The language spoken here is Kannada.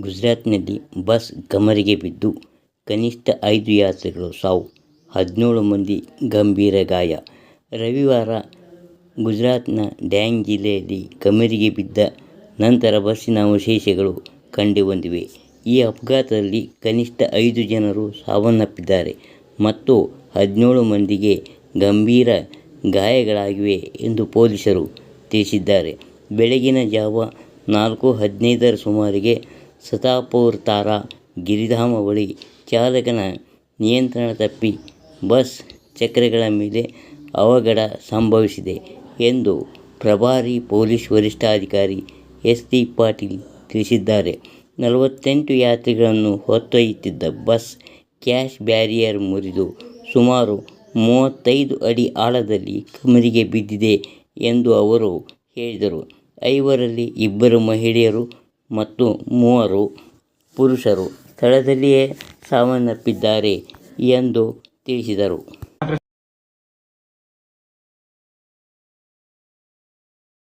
ಗುಜರಾತ್ನಲ್ಲಿ ಬಸ್ ಗಮರಿಗೆ ಬಿದ್ದು ಕನಿಷ್ಠ ಐದು ಯಾತ್ರಿಗಳು ಸಾವು. ಹದಿನೇಳು ಮಂದಿ ಗಂಭೀರ ಗಾಯ. ರವಿವಾರ ಗುಜರಾತ್ನ ಡ್ಯಾಂಗ್ ಜಿಲ್ಲೆಯಲ್ಲಿ ಕಮರಿಗೆ ಬಿದ್ದ ನಂತರ ಬಸ್ಸಿನ ಅವಶೇಷಗಳು ಕಂಡುಬಂದಿವೆ. ಈ ಅಪಘಾತದಲ್ಲಿ ಕನಿಷ್ಠ ಐದು ಜನರು ಸಾವನ್ನಪ್ಪಿದ್ದಾರೆ. ಮತ್ತು ಹದಿನೇಳು ಮಂದಿಗೆ ಗಂಭೀರ ಗಾಯಗಳಾಗಿವೆ ಎಂದು ಪೊಲೀಸರು ತಿಳಿಸಿದ್ದಾರೆ. ಬೆಳಗಿನ ಜಾವ ನಾಲ್ಕು ಹದಿನೈದರ ಸುಮಾರಿಗೆ ಸತಾಪುರ್ ತಾರಾ ಗಿರಿಧಾಮ ಬಳಿ ಚಾಲಕನ ನಿಯಂತ್ರಣ ತಪ್ಪಿ ಬಸ್ ಚಕ್ರಗಳ ಮೇಲೆ ಅವಘಡ ಸಂಭವಿಸಿದೆ ಎಂದು ಪ್ರಭಾರಿ ಪೊಲೀಸ್ ವರಿಷ್ಠಾಧಿಕಾರಿ ಎಸ್ ಟಿ ಪಾಟೀಲ್ ತಿಳಿಸಿದ್ದಾರೆ. ನಲವತ್ತೆಂಟು ಯಾತ್ರಿಗಳನ್ನು ಹೊತ್ತೊಯ್ಯುತ್ತಿದ್ದ ಬಸ್ ಕ್ಯಾಶ್ ಬ್ಯಾರಿಯರ್ ಮುರಿದು ಸುಮಾರು ಮೂವತ್ತೈದು ಅಡಿ ಆಳದಲ್ಲಿ ಕಮರಿಗೆ ಬಿದ್ದಿದೆ ಎಂದು ಅವರು ಹೇಳಿದರು. ಐವರಲ್ಲಿ ಇಬ್ಬರು ಮಹಿಳೆಯರು ಮತ್ತು ಮೂವರು ಪುರುಷರು ಸ್ಥಳದಲ್ಲಿಯೇ ಸಾವನ್ನಪ್ಪಿದ್ದಾರೆ ಎಂದು ತಿಳಿಸಿದರು.